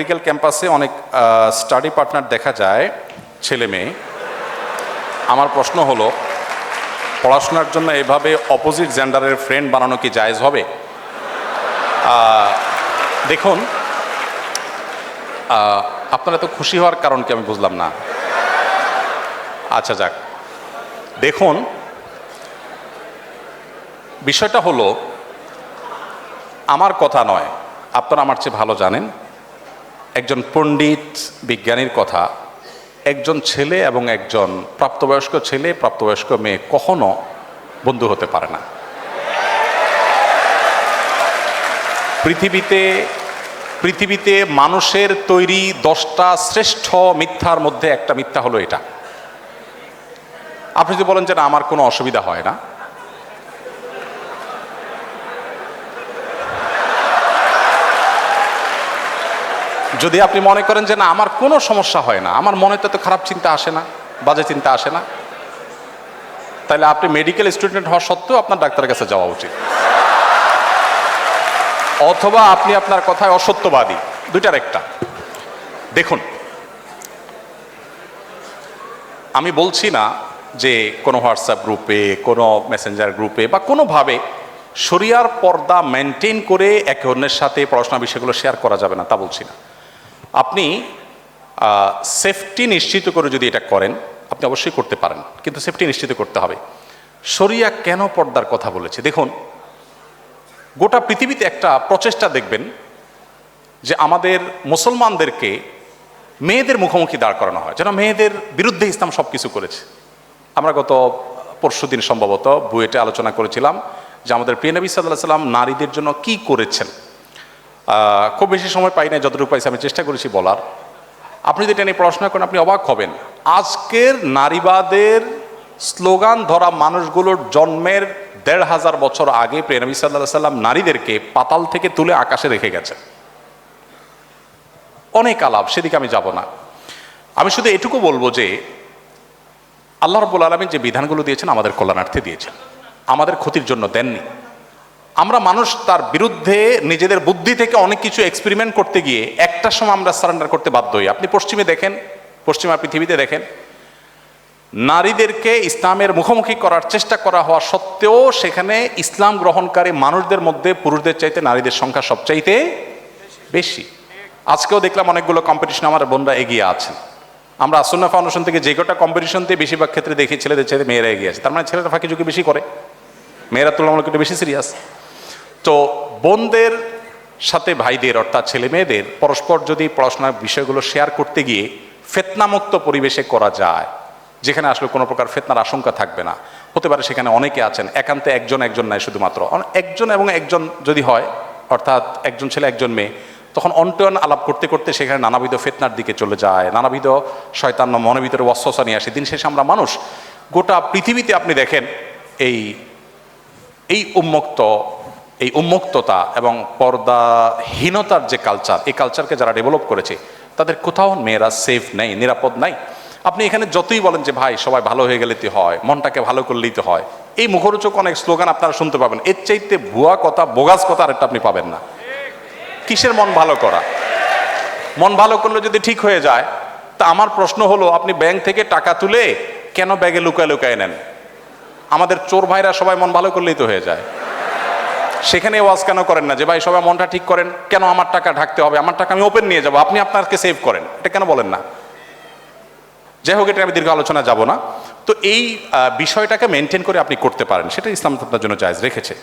Medical ক্যাম্পাসে অনেক study partner দেখা যায়, ছেলে মেয়ে। আমার প্রশ্ন হলো, পড়াশোনার জন্য এভাবে অপোজিট জেন্ডারের ফ্রেন্ড বানানো কি জায়েজ হবে? দেখুন আপনারা তো খুশি হওয়ার কারণ কি আমি বুঝলাম না। আচ্ছা যাক, দেখুন, বিষয়টা হলো, আমার কথা নয়, আপনারা আমার চেয়ে ভালো জানেন। একজন পণ্ডিত বিজ্ঞানীর কথা, একজন ছেলে এবং একজন প্রাপ্তবয়স্ক ছেলে, প্রাপ্তবয়স্ক মেয়ে কখনো বন্ধু হতে পারে না। পৃথিবীতে পৃথিবীতে মানুষের তৈরি দশটা শ্রেষ্ঠ মিথ্যার মধ্যে একটা মিথ্যা হলো এটা। আপনি যদি বলেন যে না, আমার কোনো অসুবিধা হয় না যদি আপনি মনে করেন যে না, আমার কোনো সমস্যা হয় না, আমার মনে তো খারাপ চিন্তা আসে না, বাজে চিন্তা আসে না, তাহলে আপনি মেডিকেল স্টুডেন্ট হওয়া সত্ত্বেও আপনার ডাক্তারের কাছে যাওয়া উচিত। অথবা আপনি আপনার কথায় অসত্যবাদী, দুইটার একটা। দেখুন, আমি বলছি না যে কোনো হোয়াটসঅ্যাপ গ্রুপে কোনো মেসেঞ্জার গ্রুপে বা কোনোভাবে শরিয়ার পর্দা মেনটেন করে একে অন্যের সাথে পড়াশোনা বিষয়গুলো শেয়ার করা যাবে না, তা বলছি না। আপনি সেফটি নিশ্চিত করে যদি এটা করেন, আপনি অবশ্যই করতে পারেন, কিন্তু সেফটি নিশ্চিত করতে হবে। শরিয়া কেন পর্দার কথা বলেছে? দেখুন, গোটা পৃথিবীতে একটা প্রচেষ্টা দেখবেন যে আমাদের মুসলমানদেরকে মেয়েদের মুখোমুখি দাঁড় করানো হয়, যেন মেয়েদের বিরুদ্ধে ইসলাম সব কিছু করেছে। আমরা গত পরশু দিন সম্ভবত বুয়েটে আলোচনা করেছিলাম যে আমাদের প্রিয় নবী সাল্লাহ সাল্লাম নারীদের জন্য কি করেছেন। খুব বেশি সময় পাই না যতটুকু পাইছি, আমি চেষ্টা করেছি বলার। আপনি যদি এটা নিয়ে পড়াশোনা করেন, আপনি অবাক হবেন। আজকের নারীবাদের স্লোগান ধরা মানুষগুলোর জন্মের দেড় হাজার বছর আগে নবী সাল্লাহ সাল্লাম নারীদেরকে পাতাল থেকে তুলে আকাশে রেখে গেছে অনেক আলাপ, সেদিকে আমি যাব না। আমি শুধু এটুকু বলব যে, আল্লাহ রব্বুল আলমী যে বিধানগুলো দিয়েছেন আমাদের কল্যাণার্থে দিয়েছেন। আমাদের ক্ষতির জন্য দেননি। আমরা মানুষ তার বিরুদ্ধে নিজেদের বুদ্ধি থেকে অনেক কিছু এক্সপেরিমেন্ট করতে গিয়ে একটা সময় আমরা সারেন্ডার করতে বাধ্য হই। আপনি পশ্চিমে দেখেন, পশ্চিমা পৃথিবীতে দেখেন, নারীদেরকে ইসলামের মুখোমুখি করার চেষ্টা করা হওয়া সত্ত্বেও সেখানে ইসলাম গ্রহণকারী মানুষদের মধ্যে পুরুষদের চাইতে নারীদের সংখ্যা সবচাইতে বেশি। আজকেও দেখলাম অনেকগুলো কম্পিটিশন আমার বোনরা এগিয়ে আছেন। আমরা আসন্না ফাউন্ডেশন থেকে যে কটা কম্পিটিশনতে বেশিরভাগ ক্ষেত্রে দেখি ছেলেদের চাইতে মেয়েরা এগিয়ে আছে। তার মানে ছেলেরা ফাঁকি ঝুঁকি বেশি করে। মেয়েরা তুলনামূলক একটু বেশি সিরিয়াস তো বোনদের সাথে ভাইদের অর্থাৎ ছেলে মেয়েদের পরস্পর যদি পড়াশোনার বিষয়গুলো শেয়ার করতে গিয়ে ফেতনামুক্ত পরিবেশে করা যায়, যেখানে আসলে কোনো প্রকার ফেতনার আশঙ্কা থাকবে না। হতে পারে সেখানে অনেকে আছেন, একান্তে একজন একজন নাই শুধুমাত্র। একজন এবং একজন যদি হয়, অর্থাৎ একজন ছেলে, একজন মেয়ে, তখন অন্টন আলাপ করতে করতে সেখানে নানাবিধ ফেতনার দিকে চলে যায়, নানাবিধ শয়তান মনের ভিতরে ওয়াসওয়াসা নিয়ে আসে। দিন শেষে আমরা মানুষ গোটা পৃথিবীতে আপনি দেখেন, এই এই উন্মুক্ত এই উন্মুক্ততা এবং পর্দাহীনতার যে কালচার এই কালচারকে যারা ডেভেলপ করেছে, তাদের কোথাও মেয়েরা সেফ নেই, নিরাপদ নাই। আপনি এখানে যতই বলেন যে, ভাই, সবাই ভালো হয়ে গেলে তো হয়, মনটাকে ভালো করলেই তো হয়। এই মুখরোচক অনেক স্লোগান আপনারা শুনতে পাবেন। এর চাইতে ভুয়া কথা, বোগাস কথা আর একটা আপনি পাবেন না। কিসের মন ভালো করা? মন ভালো করলে যদি ঠিক হয়ে যায়, তা আমার প্রশ্ন হলো, আপনি ব্যাংক থেকে টাকা তুলে কেন ব্যাগে লুকায় লুকায় নেন? আমাদের চোর ভাইরা সবাই মন ভালো করলেই তো হয়ে যায়। সেখানে ওয়াজ কেন করেন না? যে, ভাই, সবাই মনটা ঠিক করেন। কেন আমার টাকা ঢাকতে হবে? আমার টাকা আমি ওপেন নিয়ে যাব। আপনি আপনাকে সেভ করেন। এটা কেন বলেন না? যাই হোক এটা আমি দীর্ঘ আলোচনা যাব না। তো এই বিষয়টাকে মেনটেন করে আপনি করতে পারেন। সেটা ইসলাম আপনার জন্য জায়জ রেখেছে।